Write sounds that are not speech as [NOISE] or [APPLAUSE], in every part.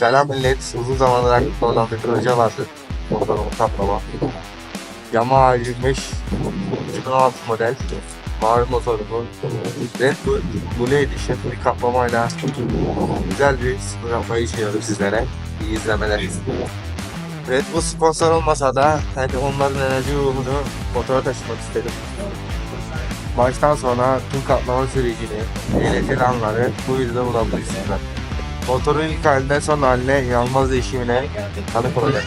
Selam millet. Uzun zamandır aklımda olan bir proje vardı. Motorumu kaplama. Yamaha 25 2016 model. Mavi motorumu. Red Bull Blue Edition bir kaplamayla güzel bir spor yapmayı düşünüyorum sizlere. İyi izlemeler. Red Bull sponsor olmasa da hani onların enerji ruhunu motora taşımak istedim. Baştan sona tüm kaplama sürecini, eğlenceli anları bu videoda bulabilirsiniz. Motorun ilk halinden son haline inanılmaz değişimine tanık olacak.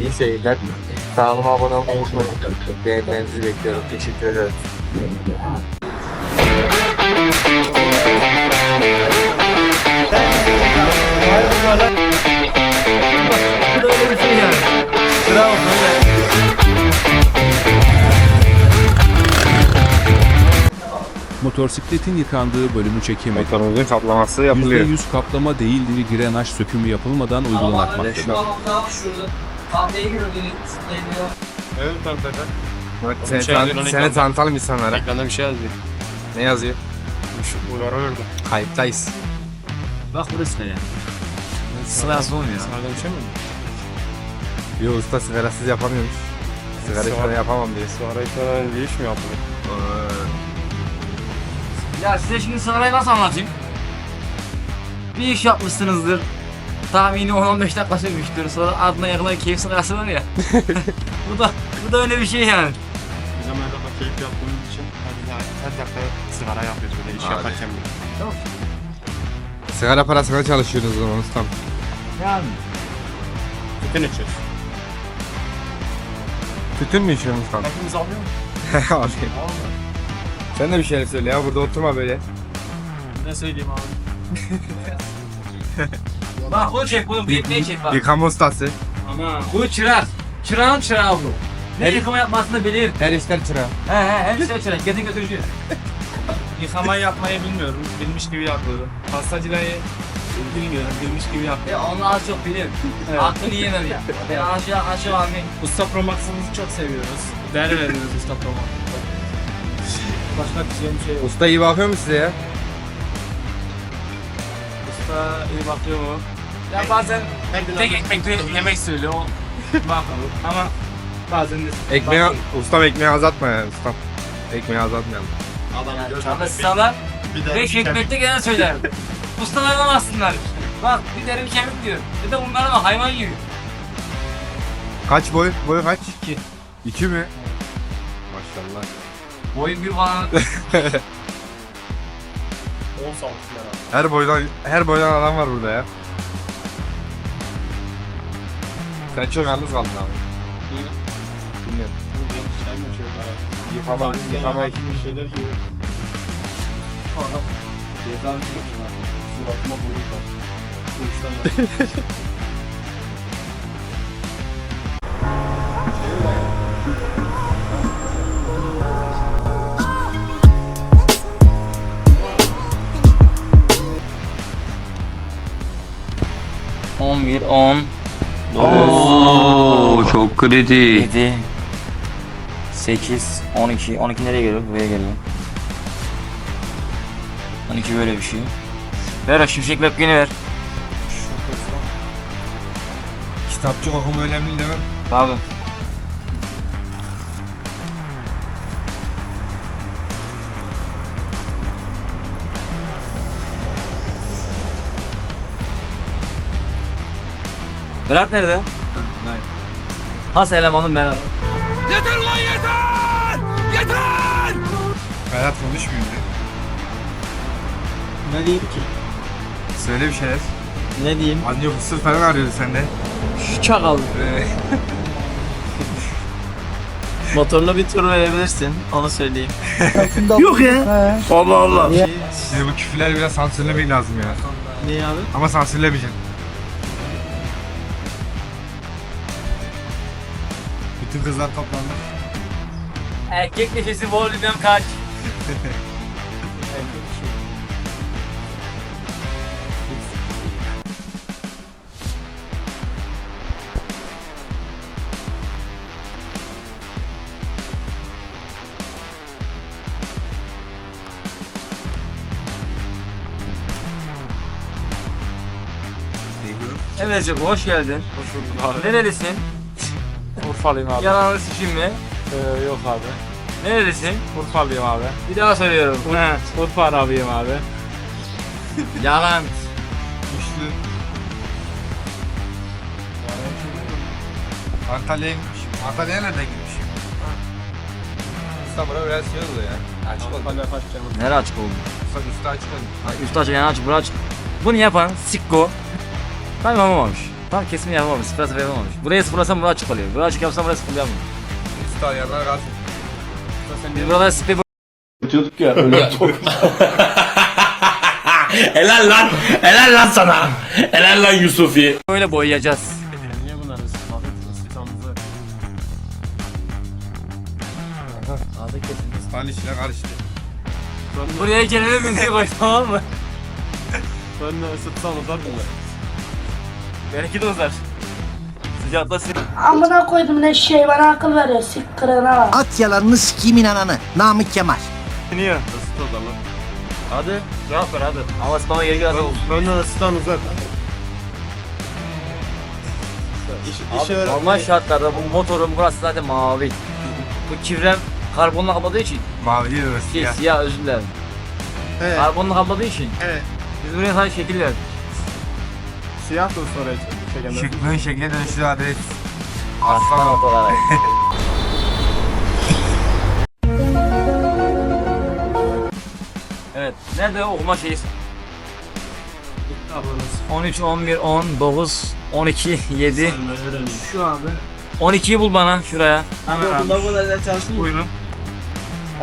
İyi seyirler. Kanalıma abone olmayı unutmayın. Beğenmenizi bekliyorum. Teşekkür ederim. Motosikletin yıkandığı bölümü çekemedik. Motorumuzun kaplaması yapılıyor. %100 kaplama değildir grenaj sökümü yapılmadan uygulanmaktadır. Evet tanıtacak. Bak, Seni, şey tan- seni ekran- tanıtalım insanlara. Ekranda bir şey yazıyor. Ne yazıyor? Şu uyarı orada. Kayıttayız. Bak burası ne ya? Sırası olmuyor. Sınavda bir şey mi? Yo usta sigarasız yapamıyormuş. Sigara Sigara- yapamam diye. Bir iş mi yapılır? Ya size şimdi sırayı nasıl anlatayım? Bir iş yapmışsınızdır. Tahmini 10-15 dakika sürmüştür. Sonra ardına yakılan keyif sırası var ya. [LAUGHS] bu da bu da öyle bir şey yani. Biz ama da keyif yaptığımız için hadi daha her dakika sigara yapıyoruz böyle iş Hadi. yaparken bile. Sigara parasına çalışıyorsunuz o zaman ustam. Yani. Tütün içiyoruz. Tütün mü içiyorsun ustam? Hepimiz alıyor mu? [LAUGHS] Abi. Sen de bir şeyler söyle ya burada oturma böyle. Ne söyleyeyim abi? [LAUGHS] Bak bunu çek bunu büyütmeye çek bak. Yıkama ustası. Ama bu çırak. Çırağın çırağı bu. Ne yıkama yapmasını bilir. Her işler çırağı. He he hem şey çırak. Getir götürücü. [LAUGHS] Yıkamayı yapmayı bilmiyorum. Bilmiş gibi yapıyorum. Pastacılayı bilmiyorum. Bilmiş gibi yapıyorum. E onu az çok bilir. Aklını yemem ya. Ben [LAUGHS] aşağı aşağı abi. Usta Promax'ımızı çok seviyoruz. Değer veriyoruz Usta Promax'a. Başka diyeceğim bir şey yok. Usta iyi bakıyor mu size ya? Usta iyi bakıyor mu? Ya bazen Tek ekmekle yemek söylüyor. O bakalım. Ama bazen de Ekmeği, Bakın. ustam ekmeği azaltma ya ustam. Ekmeği azaltmayalım. adam çalışsalar bir de beş ekmekte gene söyler. [LAUGHS] Ustalanamazsınlar. Bak bir derim kemik diyor. Bir de bunlar ama hayvan yiyor. Kaç boy? Boy kaç? İki. İki mi? Maşallah. Boyun bir bana [LAUGHS] 10 santim herhalde. Her boydan her boydan adam var burada ya. Sen çok yalnız kaldın abi. İyi. Bilmiyorum. Buradan işler mi açıyor Bir şeyler yiyor. Adam. Suratıma vurur da. Kılıçtan da. 11, 10, 9, çok kritik. 7, 8, 12. 12 nereye geliyor? Buraya geliyor. 12 böyle bir şey. Ver o şimşek mepkini ver. Kitapçı okum önemli değil mi? Pardon. Berat nerede? Has elemanım Berat. Hayat konuşmuyor. Ne diyeyim ki? Söyle bir şeyler. Ne diyeyim? Anne fısır falan arıyordu sende. Şu çakal. Ee, [LAUGHS] Motorla bir tur verebilirsin. Onu söyleyeyim. Yok ya. [LAUGHS] Allah Allah. Size bu küfürler biraz sansürlemek lazım ya. Niye abi? Ama sansürlemeyeceğim. Bütün kızlar toplandı. Erkek nefesi volüm kaç? Değiyor. Evet Ceko hoş geldin. Hoş bulduk abi. Nerelisin? Urfalıyım abi. Yalanı sıçayım mı? Ee, yok abi. Nerelisin? Urfalıyım abi. Bir daha söylüyorum. He, Urfa abiyim abi. [LAUGHS] Yalan. Güçlü. Antalya'ya gitmişim. Antalya'ya nereden gitmişim? İstanbul'a biraz şey oldu ya. Açık oldu. Antalya kaç canım. Nere açık oldu? Üstü, üstü açık oldu. Üstü açık yani açık bura açık. Bunu yapan sikko. Tam yapamamış. Tam kesin yapamamış. Sıfır sıfır yapamamış. Buraya sıfırlasam bura açık oluyor. Buraya açık yapsam buraya sıfır yapmıyor. Üstü ayarlar kalsın. Biz burada spek [LAUGHS] [LAUGHS] Helal lan. Helal lan sana. Helal lan Yusufi. böyle boyayacağız. Niye bunları ısıtmadık? Isıtamızı. Adı kesin. İspanya içine karıştı. Buraya gelelim mi diye koy tamam mı? Sonra ısıtsan uzar mı? Belki de uzar. Sıcakta sil. Amına koydum ne şey bana akıl veriyor sik bak. At yalanını sikimin ananı. Namık Kemal. Siniyor. Isıt o zaman. Hadi cevap ver hadi. Ama spama geri gel. Sonra ısıtan uzar. İş, işe yarar. Normal şartlarda bu motorun burası zaten mavi. Bu kivrem karbonla kapladığı için. Mavi değil orası Şey, ya. siyah özür dilerim. Evet. Karbonla kapladığı için. Evet. Biz buraya sadece şekil verdik. Siyah da sonra çekemez. Şıklığın şekline dönüştüğü adres. Aslan Aslan olarak. [LAUGHS] evet. Nerede okuma şeyi? 13, 11, 10, 9, 12, 7. Şu abi. 12'yi bul bana şuraya. Hemen abi. Buyurun.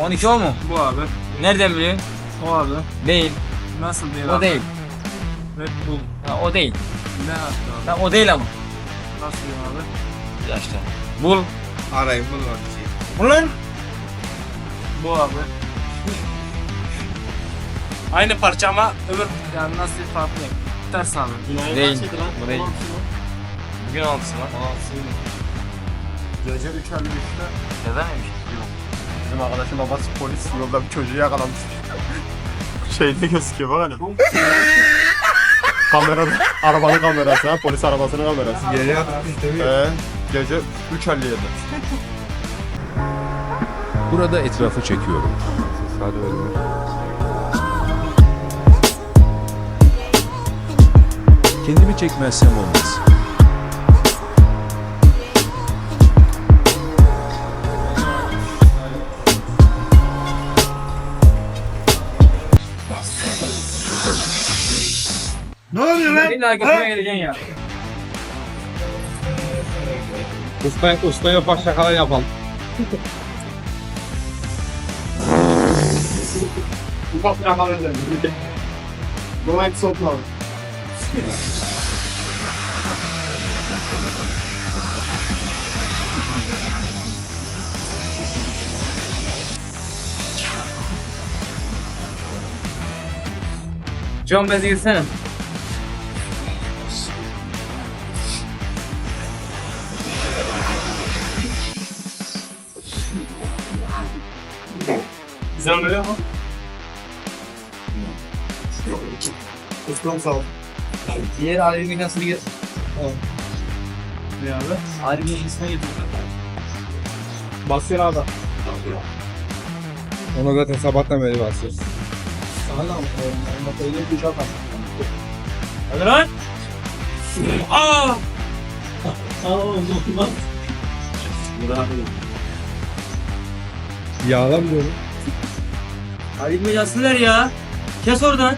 12 o mu? Bu abi. Nereden biliyorsun? O abi. Değil. Nasıl değil O abi? değil. Red Bull. Ha, o değil. Ne yaptı abi? Ha, o değil ama. Nasıl değil abi? Ya işte. Bul. Arayın bunu var bir şey. Bul lan. Bu abi. Aynı parça ama öbür yani nasıl farklı. Ters abi. Değil. Bu değil. Bugün altısı lan. Gece 3 53'te Neden neymiş? bizim arkadaşın babası polis yolda bir çocuğu yakalamış. [LAUGHS] Şeyde gözüküyor bak hani. Kamerada, [LAUGHS] arabanın kamerası ha, polis arabasının kamerası. Atmış değil mi? Ee, gece 3.57. Burada etrafı çekiyorum. Hadi öyle. Kendimi çekmezsem olmaz. İlla götürmeye geleceksin ya. Usta, ustaya baş şakalar yapalım. Ufak şakalar edelim. Buna hiç sokma. John bezi Güzel böyle ama. Ustam sağ ol. Diğer alimin nasıl gir? Ne abi? Alimin ismine gir. Basıyor abi. Onu zaten sabahtan beri basıyoruz. Hadi lan. Aa! Yağlam diyorum. Alimin yazsın ver ya. Kes oradan.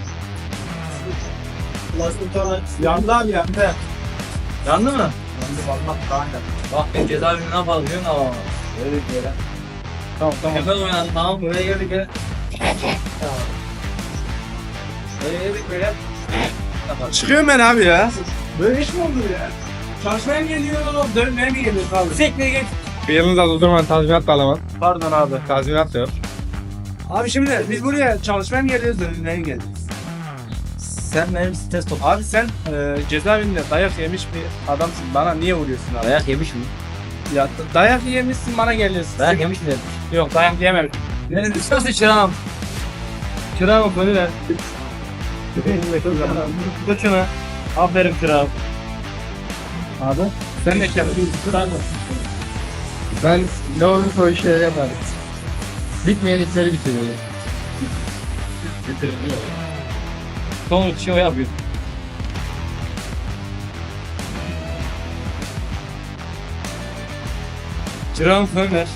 Yandı abi yandı. Yandı mı? Bak ben cezaevinde ne yapalım biliyor musun ama? Öyle bir yere. Tamam tamam. Efendim oynadım tamam buraya geldik ya. Buraya geldik böyle. Çıkıyorum ben abi ya. Böyle iş mi olur ya? Çalışmaya mı geliyor? Dönmeye mi geliyor? Sekmeye geç. Bir yanınızda durdurman tazminat da alamam. Pardon abi. Tazminat da yok. Abi şimdi biz buraya çalışmaya mı geliyoruz, dönmeye mi geliyoruz? Sen benim test top. Abi sen e, cezaevinde dayak yemiş bir adamsın. Bana niye vuruyorsun abi? Dayak yemiş mi? Ya dayak yemişsin bana geliyorsun. Dayak yemiş mi? Yok dayak yememiş. Benim üstüne çırağım. Çırağım konu ver. Tut şunu. Aferin kral. Abi sen de kendin Ben ne olursa o işleri yaparım. Bitmeyen işleri bitiriyorum. Sonuç şey o yapıyor. Ciran Ömer.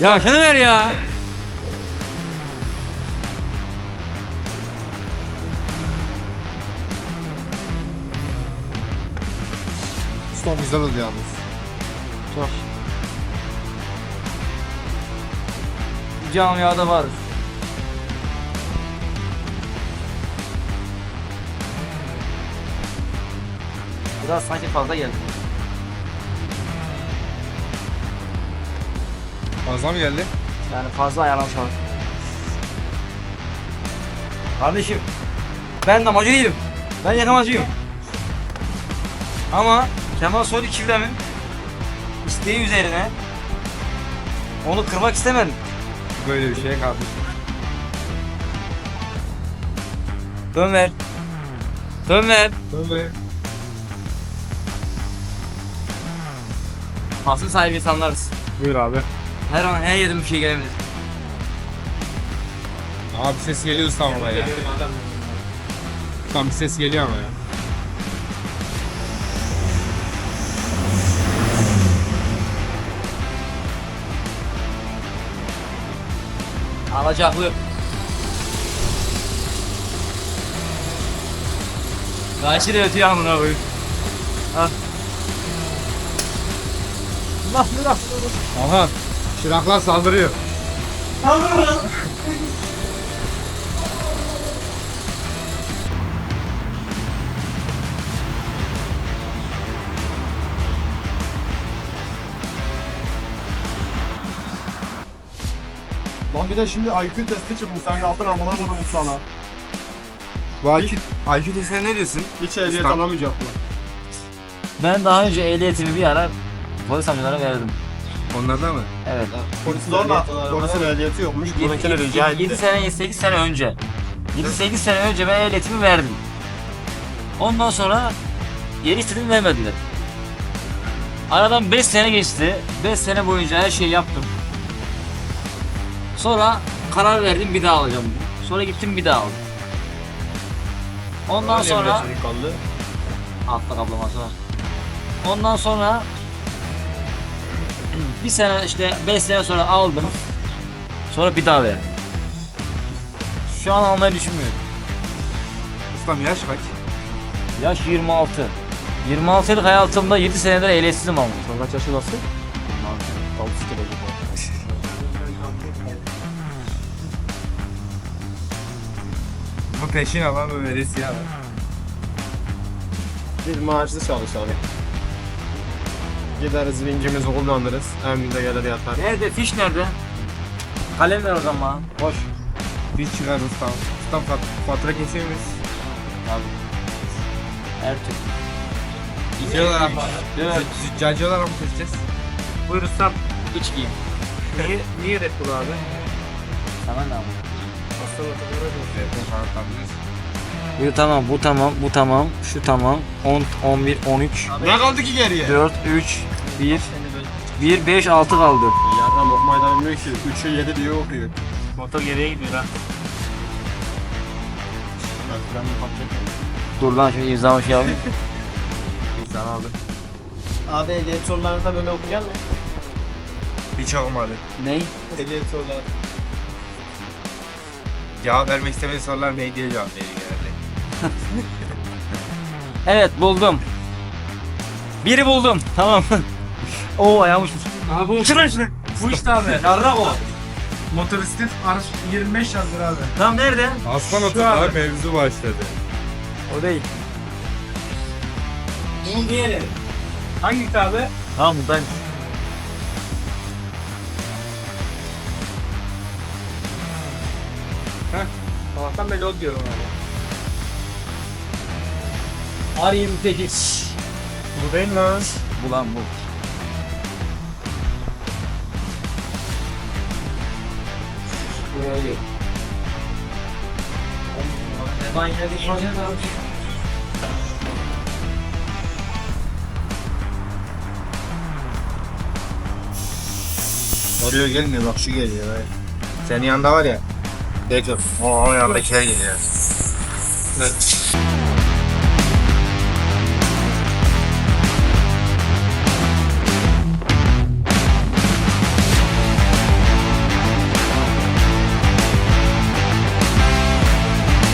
Ya şunu ver ya. Son güzel oldu yalnız. Camiada var. Biraz sanki fazla geldi. Fazla mı geldi? Yani fazla ayarlamış abi. Kardeşim ben namacı değilim. Ben yakamacıyım. Ama Kemal Soylu çiftlemin isteği üzerine onu kırmak istemedim. Böyle bir şey kaldı. Dön ver. Dön ver. Böyle. Fasıl sahibi insanlarız. Buyur abi. Her an her yerden bir şey gelebilir. Abi ses geliyor ama ya. Tam bir ses geliyor ama ya. Alacaklı. Karşı da ötüyor amına koyayım. Aha. Çıraklar saldırıyor. Lan bir de şimdi IQ testi çıkmış. Sen yaptın amına koydum sana. Bu IQ, IQ testine ne diyorsun? Hiç ehliyet alamayacak mı? Ben daha önce ehliyetimi bir ara polis amcalara verdim. Onlarda mı? Evet. Polis zorla. Polisin ehliyeti yokmuş. Bununkini rica 7 etti. sene 8 sene önce. 7-8 sene önce ben ehliyetimi verdim. Ondan sonra geri istedim vermediler. Aradan 5 sene geçti. 5 sene boyunca her şeyi yaptım. Sonra karar verdim bir daha alacağım. Sonra gittim bir daha aldım. Ondan sonra altta kaplaması var. Ondan sonra bir sene işte 5 sene sonra aldım. Sonra bir daha verdim. Şu an almayı düşünmüyorum. Ustam yaş kaç? Yaş 26. 26 yıllık hayatımda 7 senedir ehliyetsizim ama. Sen kaç yaşındasın? Bu peşin alan bu veresi alan. Biz maaşlı çalışalım. Gideriz vincimizi kullanırız. Emrinde gelir yatar. Nerede? Fiş nerede? Kalem ver o zaman. Boş. Biz çıkarız ustam. Ustam fat- fatura kesiyor muyuz? Her türlü. Şey olarak mı? Evet. Züccacı olarak mı keseceğiz? Buyur ustam. İç giyim. Niye, niye Red Bull abi? Sana ne abi? Falan Bu tamam, bu tamam, bu tamam, şu tamam. 10, 11, 13, Ne kaldı ki geriye? 4, 3, 1, 1, 5, 6 kaldı. Yarram okumayı da bilmiyor ki. 3'ü 7 diye okuyor. Motor geriye gidiyor ha. Dur lan şu imzamı şey alayım. [LAUGHS] İnsan aldı. Abi ehliyet sorularında böyle okuyacak mı? Hiç olmadı. Ney? Ehliyet soruları. Cevap vermek istemediği sorular ne diye cevap veriyor. [LAUGHS] Evet buldum. Biri buldum. Tamam. [LAUGHS] Oo ayağım uçmuş. Abi bu şuraya şuraya. Bu işte abi. Yarrak o. Motoristin araç 25 yazdır abi. Tamam nerede? Aslan Şu abi. mevzu başladı. O değil. Bunun diğeri. Hangi kitabı? Tamam ben. Sabahtan beri o diyorum abi. R28. Bu değil lan. Bu lan bu. Ben yine bir proje var. Oraya gelmiyor bak şu geliyor. Senin yanında var ya. Bekle. O yanındakiler geliyor. Evet.